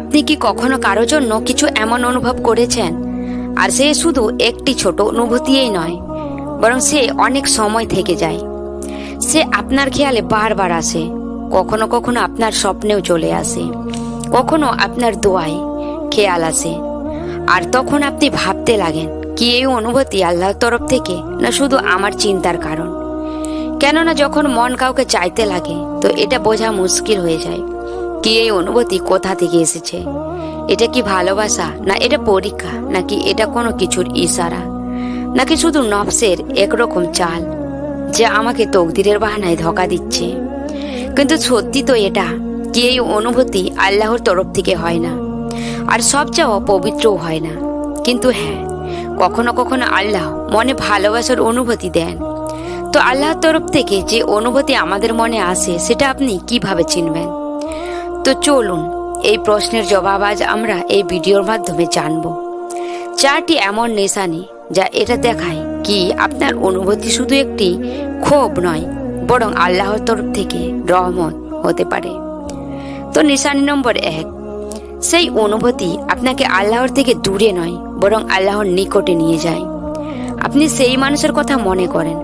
আপনি কি কখনো কারও জন্য কিছু এমন অনুভব করেছেন? আর সে শুধু একটি ছোট অনুভূতিই নয়, বরং সে অনেক সময় থেকে যায়। সে আপনার খেয়ালে বারবার আসে, কখনো কখনো আপনার স্বপ্নেও চলে আসে, কখনো আপনার দোয়ায় খেয়াল আসে। আর তখন আপনি ভাবতে লাগেন, কি এই অনুভূতি আল্লাহর তরফ থেকে না শুধু আমার চিন্তার কারণ? কেননা যখন মন কাউকে চাইতে লাগে, তো এটা বোঝা মুশকিল হয়ে যায়। কি এই অনুভূতি? কোথা থেকে এসেছে? এটা কি ভালোবাসা? না এটা পরীক্ষা? নাকি এটা কোনো কিছুর ইশারা? নাকি শুধু নফসের একরকম চাল যে আমাকে তকদিরের বাহানায় ধোকা দিচ্ছে? কিন্তু সত্যি তো এটা, কি এই অনুভূতি আল্লাহর তরফ থেকে হয় না? আর সবচেয়ে অপবিত্রও হয় না। কিন্তু হ্যাঁ কখনো কখনো আল্লাহ মনে ভালোবাসার অনুভূতি দেন। তো আল্লাহর তরফ থেকে যে অনুভূতি আমাদের মনে আসে, সেটা আপনি কীভাবে চিনবেন? তো চলুন, এই প্রশ্নের জবাব আজ আমরা এই ভিডিওর মাধ্যমে জানব। চারটি এমন নেশানি যা এটা দেখায় কি আপনার অনুভূতি শুধু একটি ক্ষোভ নয়, বরং আল্লাহর তরফ থেকে রহমত হতে পারে। তো নিশানি নম্বর এক, সেই অনুভূতি আপনাকে আল্লাহর থেকে দূরে নয়, বরং আল্লাহর নিকটে নিয়ে যায়। আপনি সেই মানুষের কথা মনে করেন,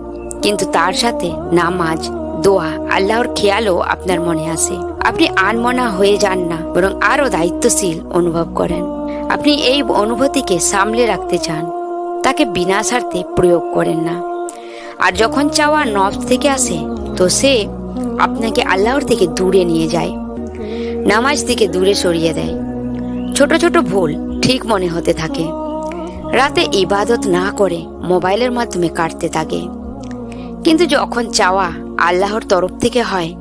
কিন্তু তার সাথে নামাজ দোয়া আল্লাহর খেয়ালও আপনার মনে আসে আপনি আনমনা হয়ে যান না, বরং আরও দায়িত্বশীল অনুভব করেন। আপনি এই অনুভূতিকে সামলে রাখতে চান, তাকে বিনা প্রয়োগ করেন না। আর যখন চাওয়া নবস থেকে আসে, তো সে আপনাকে আল্লাহর থেকে দূরে নিয়ে যায়, নামাজ থেকে দূরে সরিয়ে দেয়। ছোট ছোট ভুল ঠিক মনে হতে থাকে। রাতে ইবাদত না করে মোবাইলের মাধ্যমে কাটতে থাকে। কিন্তু যখন চাওয়া আল্লাহর তরফ থেকে হয়।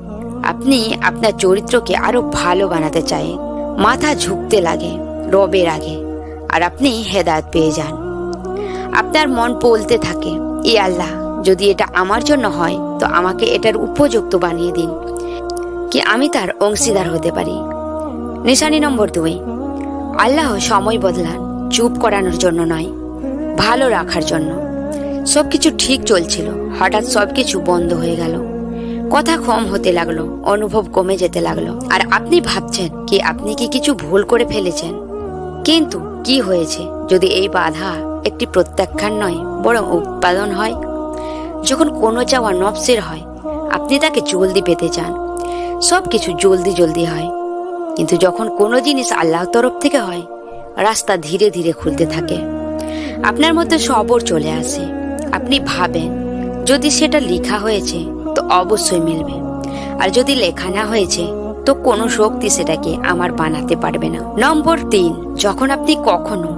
আপনি আপনার চরিত্রকে আরও ভালো বানাতে চায়। মাথা ঝুঁকতে লাগে, রবের আগে। আর আপনি হেদায়ত পেয়ে যান। আপনার মন বলতে থাকে, এ আল্লাহ, যদি এটা আমার জন্য হয়, তো আমাকে এটার উপযুক্ত বানিয়ে দিন। কি আমি তার অংশীদার হতে পারি? নিশানি নম্বর দুই। আল্লাহ সময় বদলান, চুপ করানোর জন্য নয়, ভালো রাখার জন্য। সবকিছু ঠিক চলছিল। হঠাৎ সবকিছু বন্ধ হয়ে গেল। কথা কম হতে লাগল, অনুভব কমে যেতে লাগল। আর আপনি ভাবছেন কি আপনি কি কিছু ভুল করে ফেলেছেন? কিন্তু কি হয়েছে যদি এই বাধা একটি প্রত্যাখ্যান নয়, বরং উৎপাদন হয়? যখন কোনো চাওয়া নফসের হয়, আপনি তাকে জলদি পেতে চান। সব কিছু জলদি জলদি হয়। কিন্তু যখন কোনো জিনিস আল্লাহর তরফ থেকে হয়, রাস্তা ধীরে ধীরে খুলতে থাকে। আপনার মধ্যে সবর চলে আসে। আপনি ভাবেন, যদি সেটা লেখা হয়েছে, তো অবশ্যই মিলবে। আর যদি লেখা না হয়েছে, তো কোনো শক্তি সেটাকে আমার বানাতে পারবে না। নম্বর তিন, যখন আপনি কখনো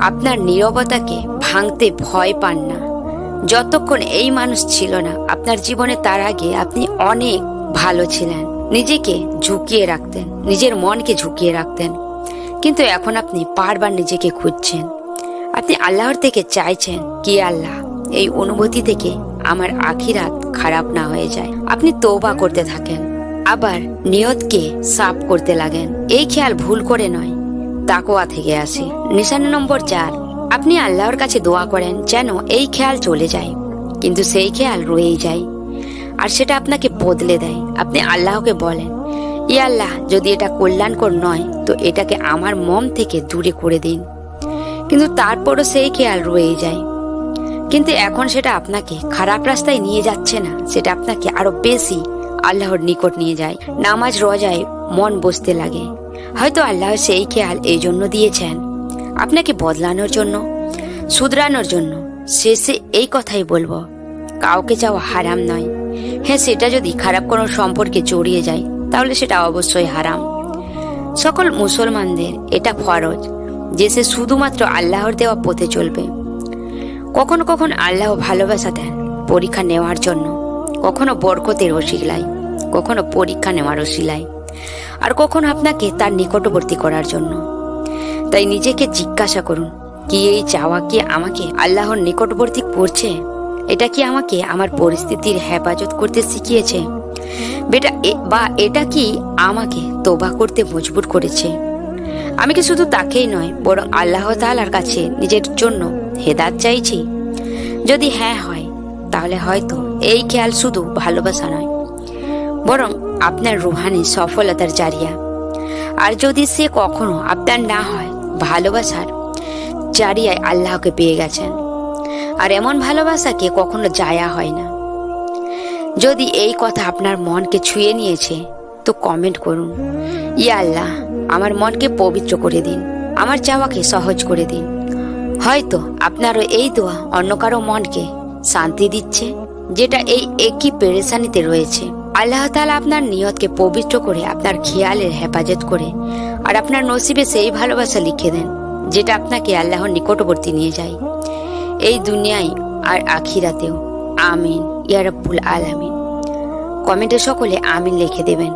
আপনার নীরবতাকে ভাঙতে ভয় পান না, যতক্ষণ এই মানুষ ছিল না, আপনার জীবনে তার আগে আপনি অনেক ভালো ছিলেন। নিজেকে ঝুঁকিয়ে রাখতেন, নিজের মনকে ঝুঁকিয়ে রাখতেন। কিন্তু এখন আপনি বারবার নিজেকে খুঁজছেন। আপনি আল্লাহর থেকে চাইছেন, কি আল্লাহ? এই অনুভূতি থেকে আমার আখিরাত খারাপ না হয়ে যায়। আপনি তৌবা করতে থাকেন, আবার নিয়তকে সাফ করতে লাগেন। এই খেয়াল ভুল করে নয় তাকোয়া থেকে আসে। নিশানা নম্বর চার, আপনি আল্লাহর কাছে দোয়া করেন যেন এই খেয়াল চলে যায়, কিন্তু সেই খেয়াল রয়েই যায়, আর সেটা আপনাকে বদলে দেয়। আপনি আল্লাহকে বলেন, ই আল্লাহ, যদি এটা কল্যাণকর নয়, তো এটাকে আমার মন থেকে দূরে করে দিন। কিন্তু তারপরও সেই খেয়াল রয়েই যায়। কিন্তু এখন সেটা আপনাকে খারাপ রাস্তায় নিয়ে যাচ্ছে না। সেটা আপনাকে আরও বেশি আল্লাহর নিকট নিয়ে যায়। নামাজ রোজায় মন বসতে লাগে। হয়তো আল্লাহ সেই খেয়াল এই জন্য দিয়েছেন। আপনাকে বদলানোর জন্য, শুধরানোর জন্য শেষে এই কথাই বলব, কাউকে চাওয়া হারাম নয়। হ্যাঁ সেটা যদি খারাপ কোনো সম্পর্কে জড়িয়ে যায়, তাহলে সেটা অবশ্যই হারাম। সকল মুসলমানদের এটা ফরজ যে সে শুধুমাত্র আল্লাহর দেওয়া পথে চলবে। কখনো কখনো আল্লাহ ভালোবাসা দেন পরীক্ষা নেওয়ার জন্য। কখনো বরকতের ওসিলায় কখনো পরীক্ষা নেওয়ার ওসিলায় আর কখনো আপনাকে তার নিকটবর্তী করার জন্য। তাই নিজেকে জিজ্ঞাসা করুন, কি এই চাওয়া কি আমাকে আল্লাহর নিকটবর্তী করছে? এটা কি আমাকে আমার পরিস্থিতির হেফাজত করতে শিখিয়েছে? বেটা বা এটা কি আমাকে তোবা করতে মজবুর করেছে? আমি কি শুধু তাকেই নয়, বরং আল্লাহ তাআলার কাছে নিজের জন্য হেদাত চাইছি। যদি হ্যাঁ হয়, তাহলে হয়তো এই খেয়াল শুধু ভালোবাসা নয়, বরং আপনার রুহানি সফলতার জারিয়া। আর যদি সে কখনো আপনার না হয়, ভালোবাসার জারিয়ায় আল্লাহকে পেয়ে গেছেন। আর এমন ভালোবাসাকে কখনো জায়া হয় না? যদি এই কথা আপনার মনকে ছুঁয়ে নিয়েছে, তো কমেন্ট করুন। ইয়া আল্লাহ, আমার মনকে পবিত্র করে দিন, আমার চাওয়াকে সহজ করে দিন। হয়তো আপনারও এই দোয়া অন্য কারও মনকে শান্তি দিচ্ছে, যেটা এই একই পেরেশানিতে রয়েছে। আল্লাহ তালা আপনার নিয়তকে পবিত্র করে আপনার খেয়ালের হেফাজত করে, আর আপনার নসিবে সেই ভালোবাসা লিখে দেন, যেটা আপনাকে আল্লাহর নিকটবর্তী নিয়ে যায়। এই দুনিয়ায় আর আখিরাতেও, আমিন ইয়ারব্বুল আলামিন। কমেন্টে সকলে আমিন লিখে দেবেন।